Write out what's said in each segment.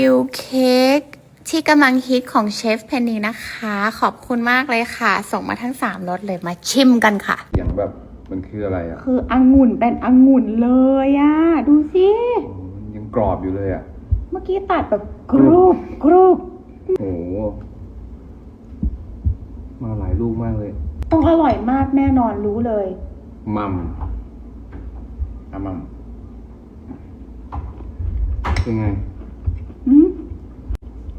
วิวเค้กที่กำลังฮิตของเชฟเพนนีนะคะ ขอบคุณมากเลยค่ะ ส่งมาทั้ง 3รสเลยมาชิมกันค่ะ อย่างแบบมันคืออะไรอะคือองุ่นเป็นองุ่นเลยอะดูสิโอ้มันยังกรอบอยู่เลยอะ เมื่อกี้ตัดแบบกรูบกรูบโอ้โหมาหลายลูกมากเลยต้องอร่อยมากแน่นอนรู้เลย มัมอะมัมเป็นไงอืม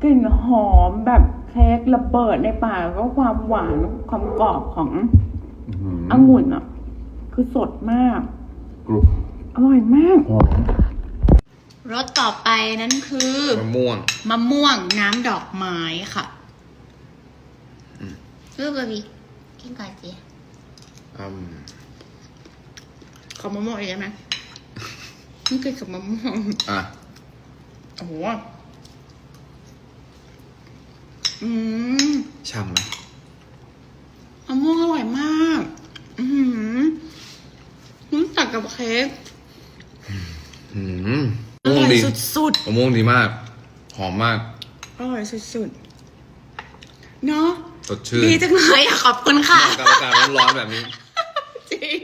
กลิ่นหอมแบบเค้กระเบิดในปากแล้วก็ความหวานความกรอบของอื้อหือองุ่นอะ คือสดมากกรุบอร่อยมากหอมรสต่อไปนั้นคือมะม่วงมะม่วงน้ำดอกไม้ค่ะรูปบะบีกินก่อนสิอืมขอมะม่วงอีกได้ไหมนี่กินกับมะม่วงอะโอ้โห อืมช่ำไหมมะม่วงอร่อยมาก อือหือรู้จักกับเค้กอืมอมะม่วร่งอยดีสุดมะม่วงดีมาก หอมมาก ๆ อร่อยสุดๆ เนาะสดชื่นดีจังเลยอะขอบคุณค่ะ กับอากาศร้อนๆแบบนี้ จริง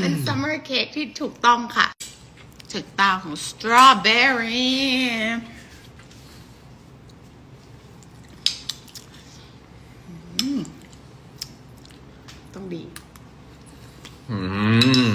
เป็นซัมเมอร์เค้กที่ถูกต้องค่ะ ถึกตาของสตรอเบอรี่ ต้องดี อืม